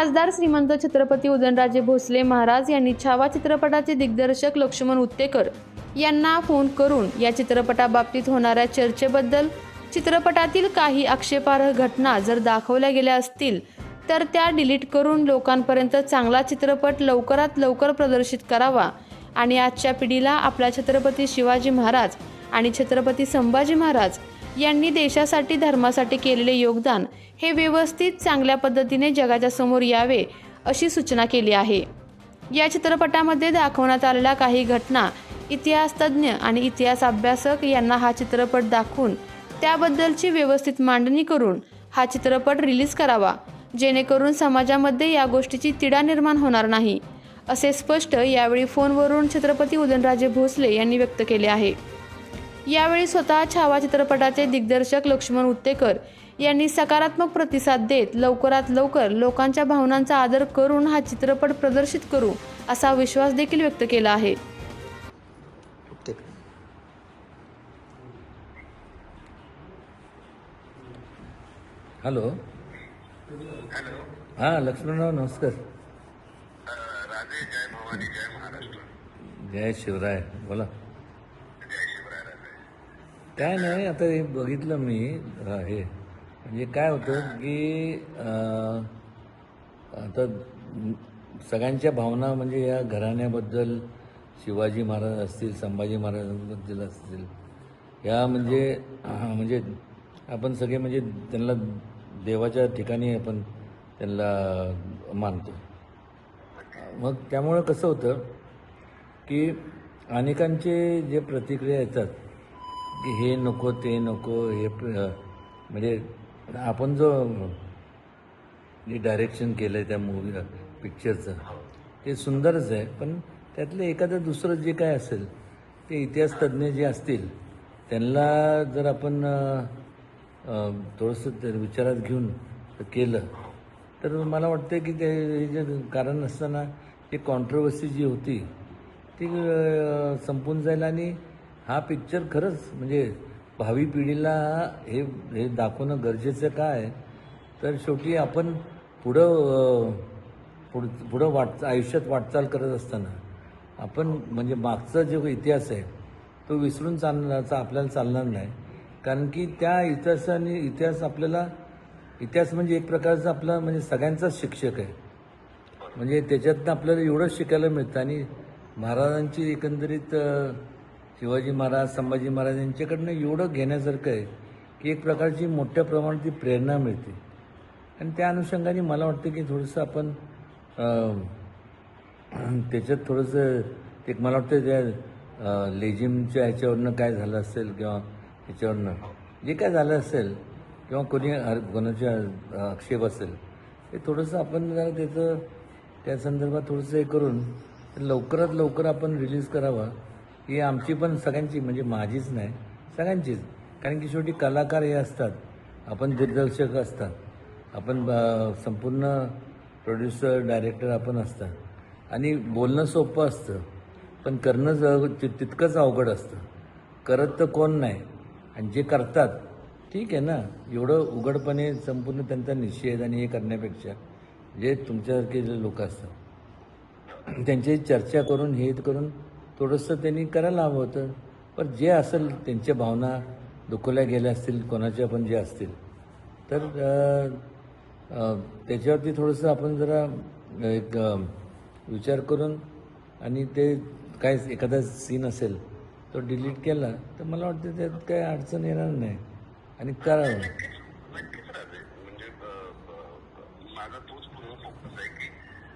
खासदार श्रीमंत छत्रपती उदयनराजे भोसले महाराज यांनी छावा चित्रपटाचे दिग्दर्शक लक्ष्मण उत्तेकर यांना फोन करून या चित्रपटाबाबतीत होणाऱ्या चर्चेबद्दल चित्रपटातील काही आक्षेपार्ह घटना जर दाखवल्या गेल्या असतील तर त्या डिलीट करून लोकांपर्यंत चांगला चित्रपट लवकरात लवकर प्रदर्शित करावा आणि आजच्या पिढीला आपल्या छत्रपती शिवाजी महाराज आणि छत्रपती संभाजी महाराज यांनी देशासाठी धर्मासाठी केलेले योगदान हे व्यवस्थित चांगल्या पद्धतीने जगाच्या समोर यावे अशी सूचना केली आहे. या चित्रपटामध्ये दाखवण्यात आलेल्या काही घटना इतिहासतज्ञ आणि इतिहास अभ्यासक यांना हा चित्रपट दाखवून त्याबद्दलची व्यवस्थित मांडणी करून हा चित्रपट रिलीज करावा. जेणेकरून समाजामध्ये या गोष्टीची तिडा निर्माण होणार नाही असे स्पष्ट यावेळी फोनवरून छत्रपती उदयनराजे भोसले यांनी व्यक्त केले आहे. यावेळी स्वतः छावा चित्रपटाचे दिग्दर्शक लक्ष्मण उत्तेकर यांनी सकारात्मक प्रतिसाद देत लवकरात लवकर लोकांच्या भावनांचा आदर करून हा चित्रपट प्रदर्शित करू असा विश्वास देखील व्यक्त केला आहे. हॅलो. हां लक्ष्मणराव नमस्कार. राजे जय भवानी जय महाराष्ट्र. जय शिवराय बोला. काय नाही आता हे बघितलं मी हे. म्हणजे काय होतं की आता सगळ्यांच्या भावना म्हणजे या घराण्याबद्दल शिवाजी महाराज असतील संभाजी महाराजांबद्दल असतील या म्हणजे म्हणजे आपण सगळे म्हणजे त्यांना देवाच्या ठिकाणी आपण त्यांना मानतो. मग त्यामुळं कसं होतं की अनेकांचे जे प्रतिक्रिया येतात की हे नको ते नको हे म्हणजे आपण जो जे डायरेक्शन केलं आहे त्या मूवी पिक्चरचं ते सुंदरच आहे. पण त्यातलं एखादं दुसरं जे काय असेल ते इतिहास तज्ज्ञ जे असतील त्यांना जर आपण थोडंसं विचारात घेऊन केलं तर मला वाटतं की ते हे जे कारण असताना ती कॉन्ट्रोवर्सी जी होती ती संपून जाईल आणि हा पिक्चर खरंच म्हणजे भावी पिढीला हे हे दाखवणं गरजेचं काय? आहे तर शेवटी आपण पुढं पुढ पुढं वाट आयुष्यात वाटचाल करत असताना आपण म्हणजे मागचा जो इतिहास आहे तो विसरून चालण्याचा आपल्याला चालणार नाही. कारण की त्या इतिहासाने इतिहास आपल्याला इतिहास म्हणजे एक प्रकारचा आपला म्हणजे सगळ्यांचाच शिक्षक आहे. म्हणजे त्याच्यातनं आपल्याला एवढंच शिकायला मिळतं आणि महाराजांची एकंदरीत शिवाजी महाराज संभाजी महाराज यांच्याकडनं एवढं घेण्यासारखं आहे की एक प्रकारची मोठ्या प्रमाणात ती प्रेरणा मिळते. आणि त्या अनुषंगाने मला वाटतं की थोडंसं आपण त्याच्यात थोडंसं ते मला वाटतं त्या लेझिमच्या ह्याच्यावरनं काय झालं असेल किंवा ह्याच्यावरनं जे काय झालं असेल किंवा कोणी कोणाच्या आक्षेप असेल ते थोडंसं आपण जरा त्याचं त्या संदर्भात थोडंसं हे करून लवकरात लवकर आपण रिलीज करावा. ही आमची पण सगळ्यांची म्हणजे माझीच नाही सगळ्यांचीच. कारण की शेवटी कलाकार हे असतात. आपण दिग्दर्शक असतात. आपण संपूर्ण प्रोड्युसर डायरेक्टर आपण असतात. आणि बोलणं सोपं असतं. पण करणं ज- तितकंच अवघड असतं. करत तर कोण नाही. आणि जे करतात ठीक आहे ना. एवढं उघडपणे संपूर्ण त्यांचा निषेध आणि हे करण्यापेक्षा जे तुमच्यासारखे जे लोक असतात. त्यांची चर्चा करून हे करून थोडंसं त्यांनी करायला हवं होतं. पण जे असेल त्यांच्या भावना दुखवल्या गेल्या असतील कोणाच्या पण जे असतील. तर त्याच्यावरती थोडंसं आपण जरा एक विचार करून आणि ते काय एखादा सीन असेल तो डिलीट केला तर मला वाटतं त्यात काही अडचण येणार नाही. आणि करावं म्हणजे माझा तोच पूर्ण फोकस आहे की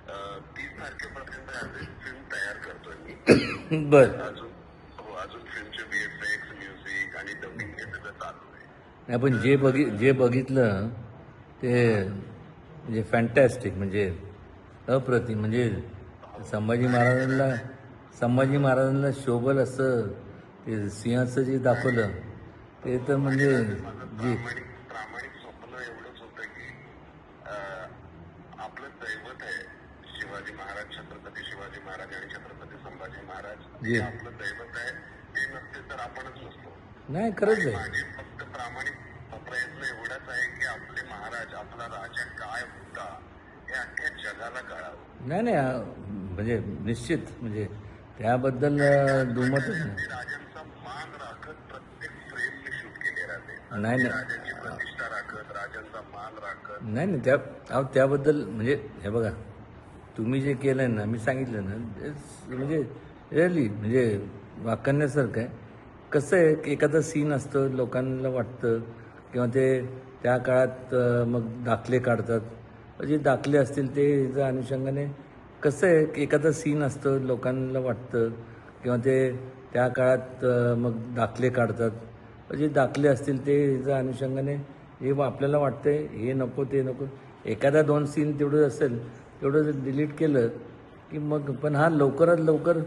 तीस तारखेपर्यंत आज फिल्म तयार करतोय मी. बरं. अजून हो अजून फिल्मचे बीएफएक्स म्युझिक आणि डबिंग हे सगळं चालू आहे. नाही पण जे बघि जे बघितलं ते म्हणजे फॅन्टॅस्टिक म्हणजे अप्रतिम म्हणजे संभाजी महाराजांना संभाजी महाराजांना शोभल असं ते सिंहाचं जे दाखवलं ते तर म्हणजे जी. प्रामाणिक स्वप्न एवढंच होतं की आपलं दैवत आहे. शिवाजी महाराज छत्रपती शिवाजी महाराज आणि छत्रपती संभाजी महाराज. हे आपलं दैवत आहे. ते नसते तर आपणच नसतो. नाही खरंच आहे. माझे फक्त प्रामाणिक प्रयत्न एवढाच आहे की आपले महाराज आपला राजा काय होता हे अख्ख्या जगाला कळावं. नाही नाही म्हणजे निश्चित म्हणजे त्याबद्दल अं, दुमतच नाही. राजांचा मान राखत प्रत्येक फ्रेम मी शूट केले राहते नाही नाही. राजांची प्रतिष्ठा राखत राजांचा मान राखत. नाही नाही त्या त्याबद्दल म्हणजे हे बघा तुम्ही जे केलं आहे ना मी सांगितलं ना म्हणजे रिअली म्हणजे वाकण्यासारखं आहे. कसं आहे की एखादा सीन असतं लोकांना वाटतं किंवा ते त्या काळात मग दाखले काढतात. जे दाखले असतील ते ह्याच्या अनुषंगाने कसं आहे की एखादा सीन असतं लोकांना वाटतं किंवा ते त्या काळात मग दाखले काढतात. जे दाखले असतील ते ह्याच्या अनुषंगाने हे आपल्याला वाटतंय हे नको ते नको. एखादा दोन सीन तेवढं असेल तेवढं डिलीट केलं की मग पण हा लवकरात लवकर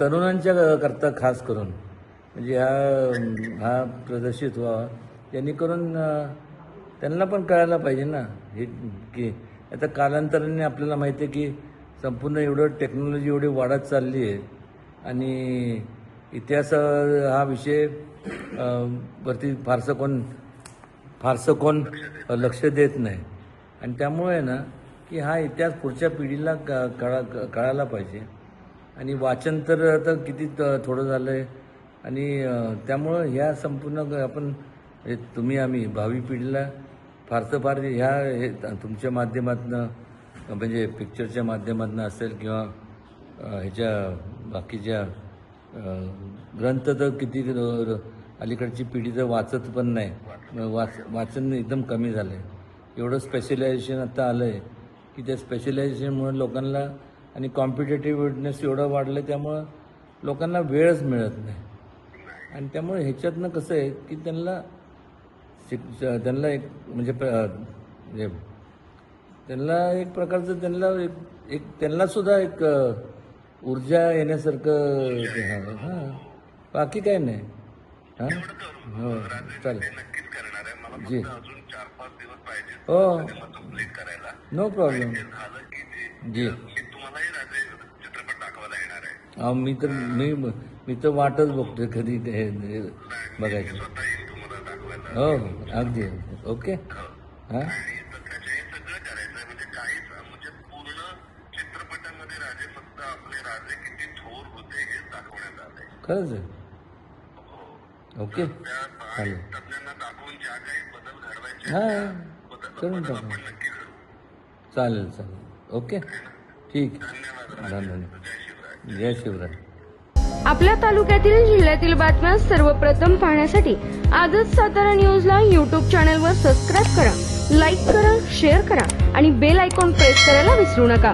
तरुणांच्या करता खास करून म्हणजे हा हा प्रदर्शित व्हावा. जेणेकरून त्यांना पण कळायला पाहिजे ना. हे की आता कालांतराने आपल्याला माहिती आहे की संपूर्ण एवढं टेक्नॉलॉजी एवढी वाढत चालली आहे. आणि इतिहास हा विषय वरती फारसं कोण फारसं कोण लक्ष देत नाही. आणि त्यामुळे ना की हा इतिहास पुढच्या पिढीला क- कळा क- कळायला पाहिजे. आणि वाचन तर आता किती थोडं झालं आहे आणि त्यामुळं ह्या संपूर्ण आपण तुम्ही आम्ही भावी पिढीला फारसं फार ह्या हे तुमच्या माध्यमातनं म्हणजे पिक्चरच्या माध्यमातून असेल किंवा ह्याच्या बाकीच्या ग्रंथ तर किती अलीकडची पिढी तर वाचत पण नाही. वाच वाचन एकदम कमी झालं आहे एवढं स्पेशलायझेशन आता आलं आहे की त्या स्पेशलायझेशनमुळे लोकांना आणि कॉम्पिटेटिव्हनेस एवढं वाढलं त्यामुळं लोकांना वेळच मिळत नाही. आणि त्यामुळे ह्याच्यातनं कसं आहे की त्यांना शिक त्यांना एक म्हणजे म्हणजे त्यांना एक प्रकारचं त्यांना एक एक त्यांना सुद्धा एक ऊर्जा येण्यासारखं हां. बाकी काय नाही. हां? हो. चालेल. जी. चार पाच दिवस पाहिजे. हो. कंप्लीट करायला. नो प्रॉब्लेम ते झालं की ते जी. मी तुम्हालाही राजे चित्रपट दाखवायला येणार आहे. अहो, मी तर मी मी तर वाटच बघतोय कधी ते हे बघायची. स्वतः येईल तुम्हाला दाखवायला. हो हो अगदी. ओके? हां. आणि हे सगळं करायचं म्हणजे काहीच म्हणजे पूर्ण चित्रपटामध्ये राजे फक्त आपले राजे किती थोर होते दाखवण्यात आलंय. खरंच आहे. ओके. चालेल. हां करून टाकू. चालेल चालेल. ओके. ठीक. धन्यवाद जय शिवराय. आपल्या तालुक्यातील जिल्ह्यातील बातम्या सर्वप्रथम पाहण्यासाठी आजच सातारा न्यूजला यूट्यूब चॅनलवर सबस्क्राईब करा लाईक करा शेअर करा आणि बेल आयकॉन प्रेस करायला विसरू नका.